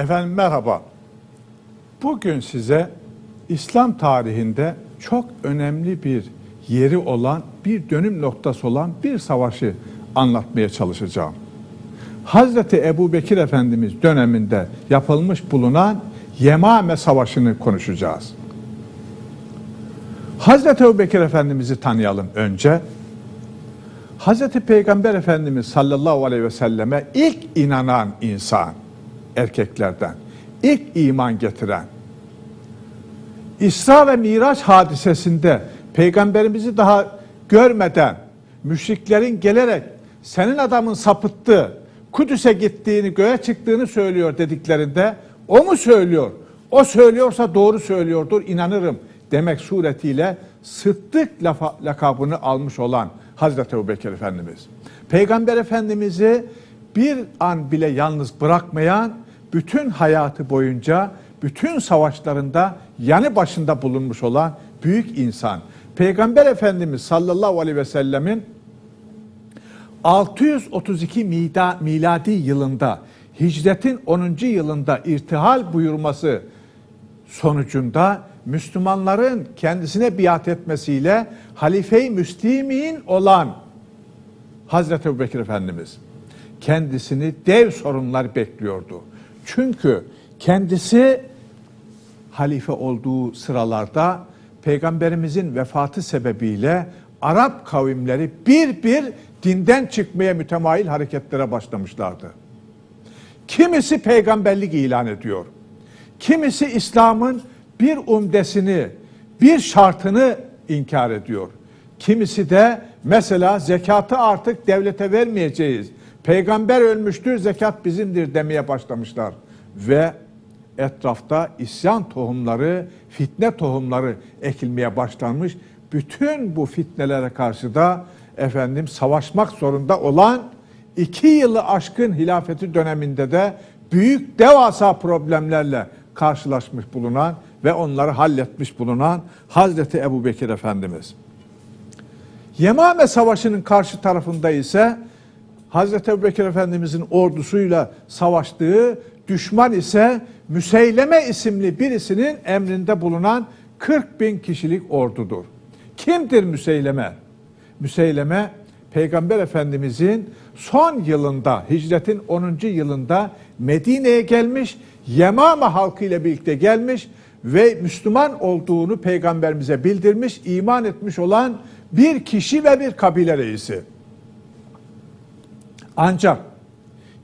Efendim merhaba. Bugün size İslam tarihinde çok önemli bir yeri olan, bir dönüm noktası olan bir savaşı anlatmaya çalışacağım. Hazreti Ebu Bekir Efendimiz döneminde yapılmış bulunan Yemame Savaşı'nı konuşacağız. Hazreti Ebu Bekir Efendimiz'i tanıyalım önce. Hazreti Peygamber Efendimiz sallallahu aleyhi ve selleme ilk inanan insan erkeklerden, ilk iman getiren, İsra ve Miraç hadisesinde peygamberimizi daha görmeden müşriklerin gelerek senin adamın sapıttı, Kudüs'e gittiğini, göğe çıktığını söylüyor dediklerinde o mu söylüyor? O söylüyorsa doğru söylüyordur, inanırım demek suretiyle Sıddık lafa- lakabını almış olan Hazreti Ebubekir Efendimiz. Peygamber Efendimiz'i bir an bile yalnız bırakmayan, bütün hayatı boyunca bütün savaşlarında yanı başında bulunmuş olan büyük insan. Peygamber Efendimiz sallallahu aleyhi ve sellemin 632 mida- miladi yılında hicretin 10. yılında irtihal buyurması sonucunda Müslümanların kendisine biat etmesiyle halife-i müslimin olan Hazreti Ebubekir Efendimiz kendisini dev sorunlar bekliyordu. Çünkü kendisi halife olduğu sıralarda peygamberimizin vefatı sebebiyle Arap kavimleri bir bir dinden çıkmaya mütemayil hareketlere başlamışlardı. Kimisi peygamberlik ilan ediyor. Kimisi İslam'ın bir umdesini, bir şartını inkar ediyor. Kimisi de mesela zekatı artık devlete vermeyeceğiz. Peygamber ölmüştür, zekat bizimdir demeye başlamışlar. Ve etrafta isyan tohumları, fitne tohumları ekilmeye başlanmış. Bütün bu fitnelere karşı da efendim savaşmak zorunda olan iki yılı aşkın hilafeti döneminde de büyük devasa problemlerle karşılaşmış bulunan ve onları halletmiş bulunan Hazreti Ebu Bekir Efendimiz. Yemame Savaşı'nın karşı tarafında ise Hazreti Ebubekir Efendimizin ordusuyla savaştığı düşman ise Müseyleme isimli birisinin emrinde bulunan 40 bin kişilik ordudur. Kimdir Müseyleme? Müseyleme Peygamber Efendimizin son yılında, hicretin 10. yılında Medine'ye gelmiş, Yemame halkı ile birlikte gelmiş ve Müslüman olduğunu peygamberimize bildirmiş, iman etmiş olan bir kişi ve bir kabile reisi. Ancak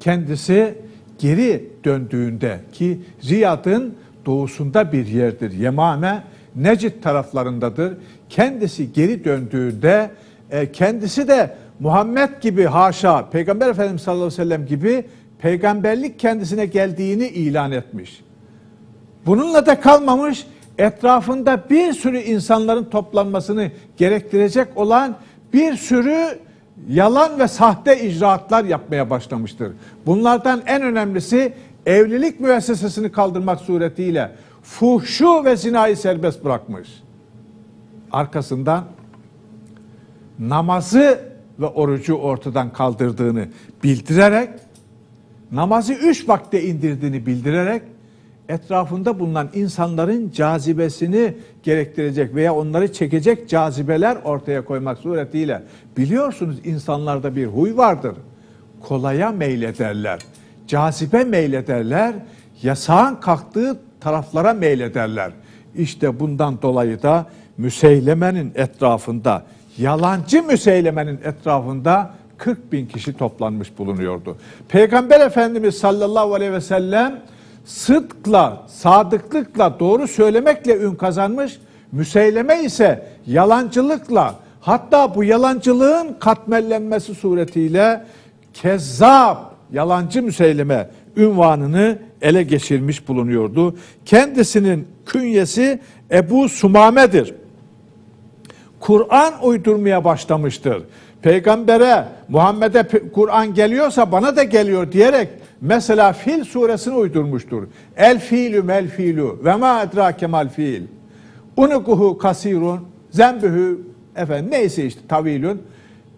kendisi geri döndüğünde ki Riyad'ın doğusunda bir yerdir. Yemame Necid taraflarındadır. Kendisi geri döndüğünde e, kendisi de Muhammed gibi haşa Peygamber Efendimiz sallallahu aleyhi ve sellem gibi peygamberlik kendisine geldiğini ilan etmiş. Bununla da kalmamış, etrafında bir sürü insanların toplanmasını gerektirecek olan bir sürü yalan ve sahte icraatlar yapmaya başlamıştır. Bunlardan en önemlisi evlilik müessesesini kaldırmak suretiyle fuhşu ve zinayı serbest bırakmış. Arkasından namazı ve orucu ortadan kaldırdığını bildirerek, namazı üç vakte indirdiğini bildirerek, etrafında bulunan insanların cazibesini gerektirecek veya onları çekecek cazibeler ortaya koymak suretiyle biliyorsunuz insanlarda bir huy vardır. Kolaya meylederler. Cazibe meylederler. Yasağın kalktığı taraflara meylederler. İşte bundan dolayı da Müseyleme'nin etrafında, yalancı Müseyleme'nin etrafında 40 bin kişi toplanmış bulunuyordu. Peygamber Efendimiz sallallahu aleyhi ve sellem sıdkla, sadıklıkla, doğru söylemekle ün kazanmış. Müseyleme ise yalancılıkla, hatta bu yalancılığın katmellenmesi suretiyle kezzap, yalancı müseyleme ünvanını ele geçirmiş bulunuyordu. Kendisinin künyesi Ebu Sumame'dir. Kur'an uydurmaya başlamıştır. Peygambere Muhammed'e Kur'an geliyorsa bana da geliyor diyerek mesela Fil suresini uydurmuştur. El fiilü mel fiilü ve ma edrake mal fiil. Unukuhu kasirun zembühü efendim neyse işte tavilün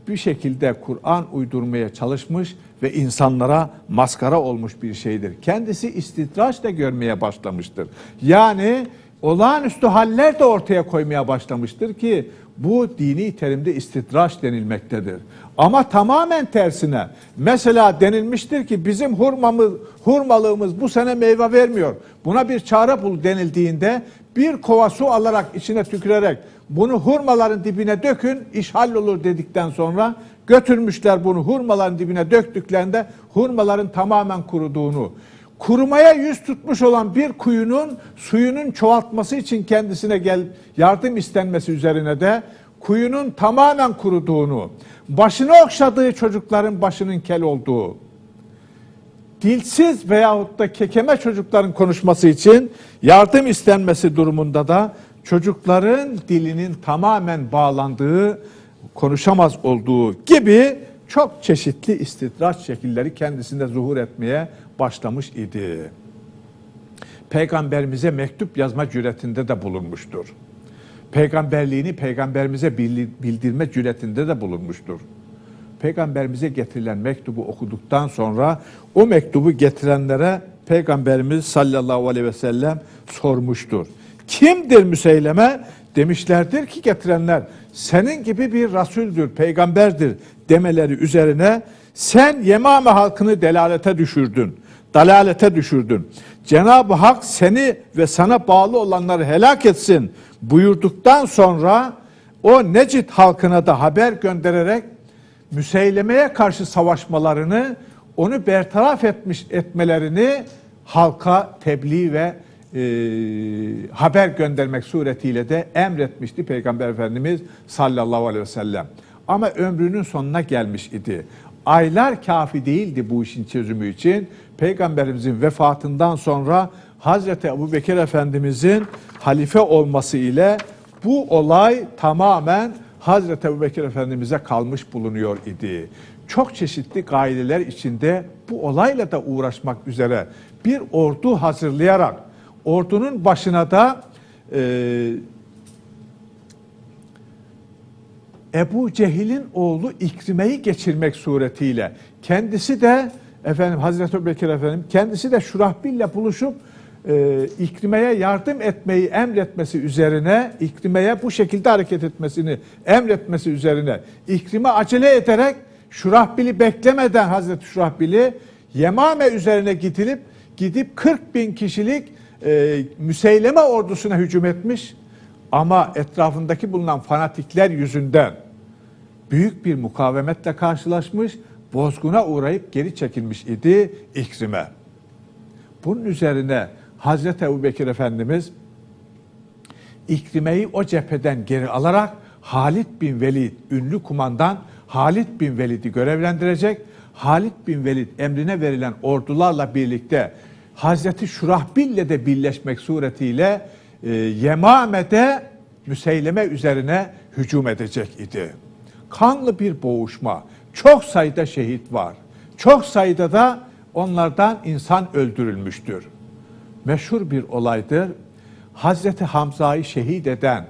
bir şekilde Kur'an uydurmaya çalışmış ve insanlara maskara olmuş bir şeydir. Kendisi istidraç da görmeye başlamıştır. Yani olağanüstü haller de ortaya koymaya başlamıştır ki bu dini terimde istidraç denilmektedir. Ama tamamen tersine mesela denilmiştir ki bizim hurmamız, hurmalığımız bu sene meyve vermiyor. Buna bir çare bul denildiğinde bir kova su alarak içine tükürerek bunu hurmaların dibine dökün iş hallolur dedikten sonra götürmüşler bunu hurmaların dibine döktüklerinde hurmaların tamamen kuruduğunu kurumaya yüz tutmuş olan bir kuyunun suyunun çoğaltması için kendisine gel yardım istenmesi üzerine de kuyunun tamamen kuruduğunu, başını okşadığı çocukların başının kel olduğu, dilsiz veyahut da kekeme çocukların konuşması için yardım istenmesi durumunda da çocukların dilinin tamamen bağlandığı, konuşamaz olduğu gibi çok çeşitli istidraç şekilleri kendisinde zuhur etmeye başlamış idi. Peygamberimize mektup yazma cüretinde de bulunmuştur. Peygamberliğini peygamberimize bildirme cüretinde de bulunmuştur. Peygamberimize getirilen mektubu okuduktan sonra o mektubu getirenlere Peygamberimiz sallallahu aleyhi ve sellem sormuştur. Kimdir Müseyleme? Demişlerdir ki getirenler senin gibi bir rasuldür, peygamberdir demeleri üzerine sen Yemame halkını delalete düşürdün, dalalete düşürdün. Cenab-ı Hak seni ve sana bağlı olanları helak etsin buyurduktan sonra o Necid halkına da haber göndererek Müseyleme'ye karşı savaşmalarını, onu bertaraf etmiş etmelerini halka tebliğ ve e, haber göndermek suretiyle de emretmişti Peygamber Efendimiz sallallahu aleyhi ve sellem. Ama ömrünün sonuna gelmiş idi. Aylar kafi değildi bu işin çözümü için. Peygamberimizin vefatından sonra Hazreti Ebu Bekir Efendimizin halife olması ile bu olay tamamen Hazreti Ebu Bekir Efendimiz'e kalmış bulunuyor idi. Çok çeşitli gaileler içinde bu olayla da uğraşmak üzere bir ordu hazırlayarak ordunun başına da e, Ebu Cehil'in oğlu İkrime'yi geçirmek suretiyle kendisi de efendim Hazreti Ebubekir efendim kendisi de Şurahbil'le buluşup e, İkrime'ye yardım etmeyi emretmesi üzerine İkrime'ye bu şekilde hareket etmesini emretmesi üzerine İkrime acele ederek Şurahbil'i beklemeden Hazreti Şurahbil'i Yemame üzerine gidilip gidip 40 bin kişilik e, Müseyleme ordusuna hücum etmiş ama etrafındaki bulunan fanatikler yüzünden büyük bir mukavemetle karşılaşmış, bozguna uğrayıp geri çekilmiş idi İkrim'e. Bunun üzerine Hazreti Ebu Bekir Efendimiz İkrime'yi o cepheden geri alarak Halid bin Velid, ünlü kumandan Halid bin Velid'i görevlendirecek. Halid bin Velid emrine verilen ordularla birlikte Hazreti Şurahbil'le de birleşmek suretiyle e, Yemame'de Müseyleme üzerine hücum edecek idi. Kanlı bir boğuşma, çok sayıda şehit var. Çok sayıda da onlardan insan öldürülmüştür. Meşhur bir olaydır. Hazreti Hamza'yı şehit eden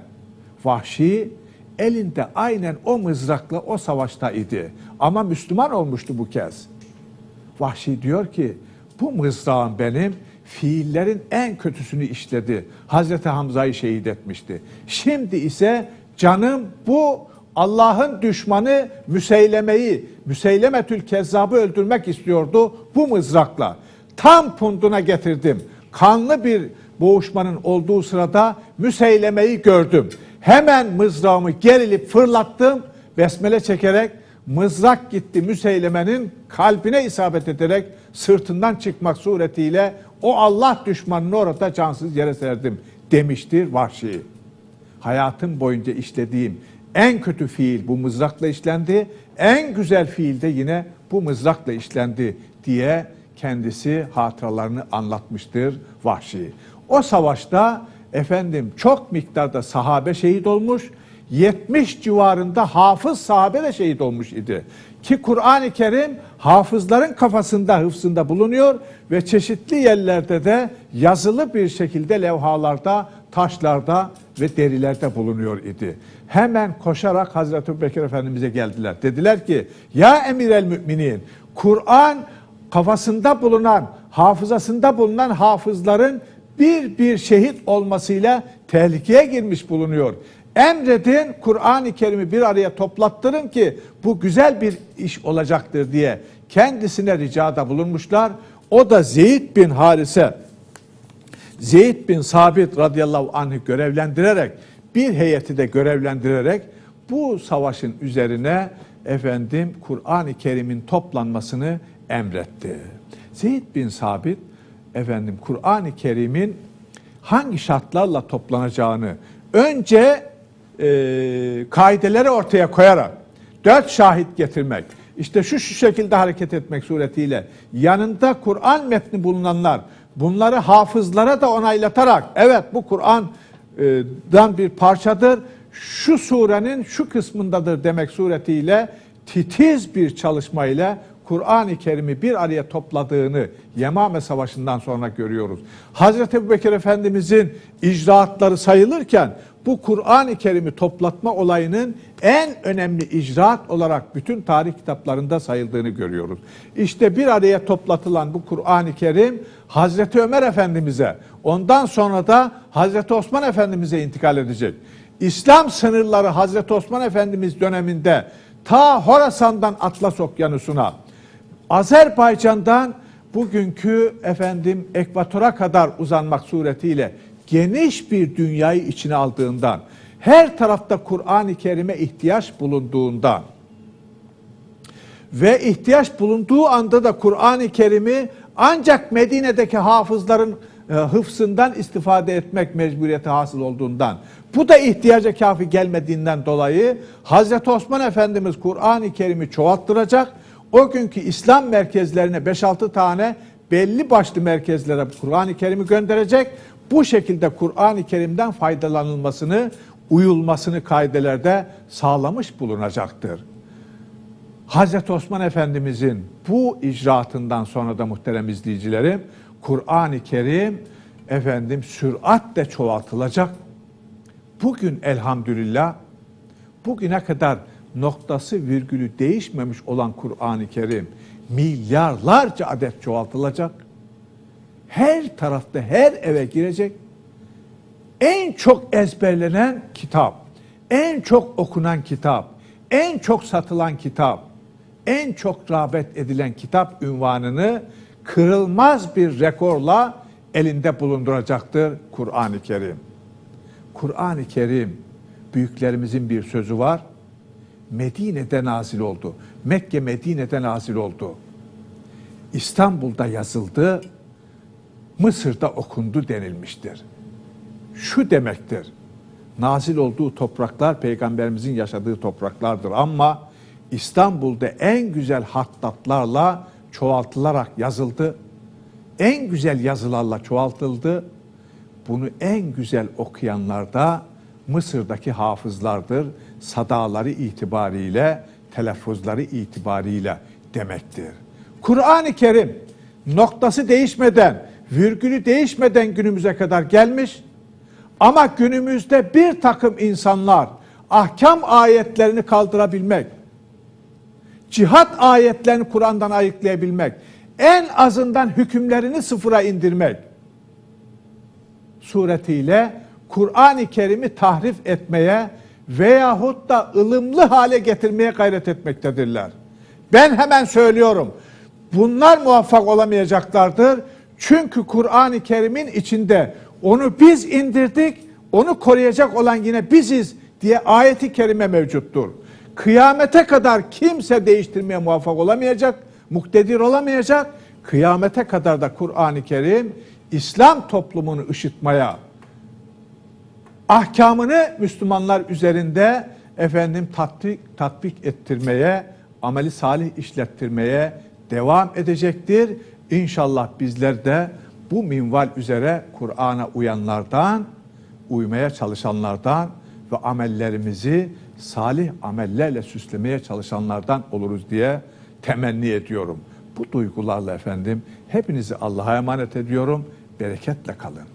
Vahşi elinde aynen o mızrakla o savaşta idi. Ama Müslüman olmuştu bu kez. Vahşi diyor ki bu mızrağım benim fiillerin en kötüsünü işledi. Hazreti Hamza'yı şehit etmişti. Şimdi ise canım bu Allah'ın düşmanı Müseyleme'yi, Müseylemetül Kezzab'ı öldürmek istiyordu bu mızrakla. Tam punduna getirdim. Kanlı bir boğuşmanın olduğu sırada Müseyleme'yi gördüm. Hemen mızrağımı gerilip fırlattım. Besmele çekerek mızrak gitti Müseyleme'nin kalbine isabet ederek sırtından çıkmak suretiyle o Allah düşmanını orada cansız yere serdim demiştir Vahşi. Hayatım boyunca işlediğim en kötü fiil bu mızrakla işlendi. En güzel fiil de yine bu mızrakla işlendi diye kendisi hatıralarını anlatmıştır Vahşi. O savaşta efendim çok miktarda sahabe şehit olmuş. 70 civarında hafız sahabe de şehit olmuş idi. Ki Kur'an-ı Kerim hafızların kafasında, hıfzında bulunuyor ve çeşitli yerlerde de yazılı bir şekilde levhalarda taşlarda ve derilerde bulunuyor idi. Hemen koşarak Hazreti Ebubekir Efendimiz'e geldiler. Dediler ki ya emir el müminin Kur'an kafasında bulunan, hafızasında bulunan hafızların bir bir şehit olmasıyla tehlikeye girmiş bulunuyor. Emredin Kur'an-ı Kerim'i bir araya toplattırın ki bu güzel bir iş olacaktır diye kendisine ricada bulunmuşlar. O da Zeyd bin Harise, Zeyd bin Sabit radıyallahu anh'ı görevlendirerek bir heyeti de görevlendirerek bu savaşın üzerine efendim Kur'an-ı Kerim'in toplanmasını emretti. Zeyd bin Sabit efendim Kur'an-ı Kerim'in hangi şartlarla toplanacağını önce e, kaideleri ortaya koyarak dört şahit getirmek, işte şu şu şekilde hareket etmek suretiyle yanında Kur'an metni bulunanlar bunları hafızlara da onaylatarak evet bu Kur'an'dan bir parçadır, şu surenin şu kısmındadır demek suretiyle titiz bir çalışmayla Kur'an-ı Kerim'i bir araya topladığını Yemame Savaşı'ndan sonra görüyoruz. Hazreti Ebubekir Efendimizin icraatları sayılırken bu Kur'an-ı Kerim'i toplatma olayının en önemli icraat olarak bütün tarih kitaplarında sayıldığını görüyoruz. İşte bir araya toplatılan bu Kur'an-ı Kerim Hazreti Ömer Efendimiz'e ondan sonra da Hazreti Osman Efendimiz'e intikal edecek. İslam sınırları Hazreti Osman Efendimiz döneminde ta Horasan'dan Atlas Okyanusu'na Azerbaycan'dan bugünkü efendim ekvatora kadar uzanmak suretiyle geniş bir dünyayı içine aldığından, her tarafta Kur'an-ı Kerim'e ihtiyaç bulunduğundan ve ihtiyaç bulunduğu anda da Kur'an-ı Kerim'i ancak Medine'deki hafızların e, hıfzından istifade etmek mecburiyeti hasıl olduğundan, bu da ihtiyaca kafi gelmediğinden dolayı Hazreti Osman Efendimiz Kur'an-ı Kerim'i çoğalttıracak, o günkü İslam merkezlerine 5-6 tane belli başlı merkezlere Kur'an-ı Kerim'i gönderecek. Bu şekilde Kur'an-ı Kerim'den faydalanılmasını, uyulmasını kaidelerde sağlamış bulunacaktır. Hazreti Osman Efendimizin bu icraatından sonra da muhterem izleyicilerim Kur'an-ı Kerim efendim süratle çoğaltılacak. Bugün elhamdülillah bugüne kadar noktası virgülü değişmemiş olan Kur'an-ı Kerim milyarlarca adet çoğaltılacak. Her tarafta her eve girecek. En çok ezberlenen kitap, en çok okunan kitap, en çok satılan kitap, en çok rağbet edilen kitap ünvanını kırılmaz bir rekorla elinde bulunduracaktır Kur'an-ı Kerim. Kur'an-ı Kerim büyüklerimizin bir sözü var. Medine'de nazil oldu. Mekke Medine'de nazil oldu. İstanbul'da yazıldı, Mısır'da okundu denilmiştir. Şu demektir. Nazil olduğu topraklar peygamberimizin yaşadığı topraklardır ama İstanbul'da en güzel hattatlarla çoğaltılarak yazıldı. En güzel yazılarla çoğaltıldı. Bunu en güzel okuyanlar da Mısır'daki hafızlardır. Sadaları itibariyle, telaffuzları itibariyle demektir. Kur'an-ı Kerim noktası değişmeden, virgülü değişmeden günümüze kadar gelmiş. Ama günümüzde bir takım insanlar ahkam ayetlerini kaldırabilmek, cihat ayetlerini Kur'an'dan ayıklayabilmek, en azından hükümlerini sıfıra indirmek suretiyle Kur'an-ı Kerim'i tahrif etmeye veyahut da ılımlı hale getirmeye gayret etmektedirler. Ben hemen söylüyorum. Bunlar muvaffak olamayacaklardır. Çünkü Kur'an-ı Kerim'in içinde onu biz indirdik, onu koruyacak olan yine biziz diye ayeti kerime mevcuttur. Kıyamete kadar kimse değiştirmeye muvaffak olamayacak, muktedir olamayacak. Kıyamete kadar da Kur'an-ı Kerim İslam toplumunu ışıtmaya, ahkamını Müslümanlar üzerinde efendim tatbik, tatbik ettirmeye, ameli salih işlettirmeye devam edecektir. İnşallah bizler de bu minval üzere Kur'an'a uyanlardan, uymaya çalışanlardan ve amellerimizi salih amellerle süslemeye çalışanlardan oluruz diye temenni ediyorum. Bu duygularla efendim hepinizi Allah'a emanet ediyorum. Bereketle kalın.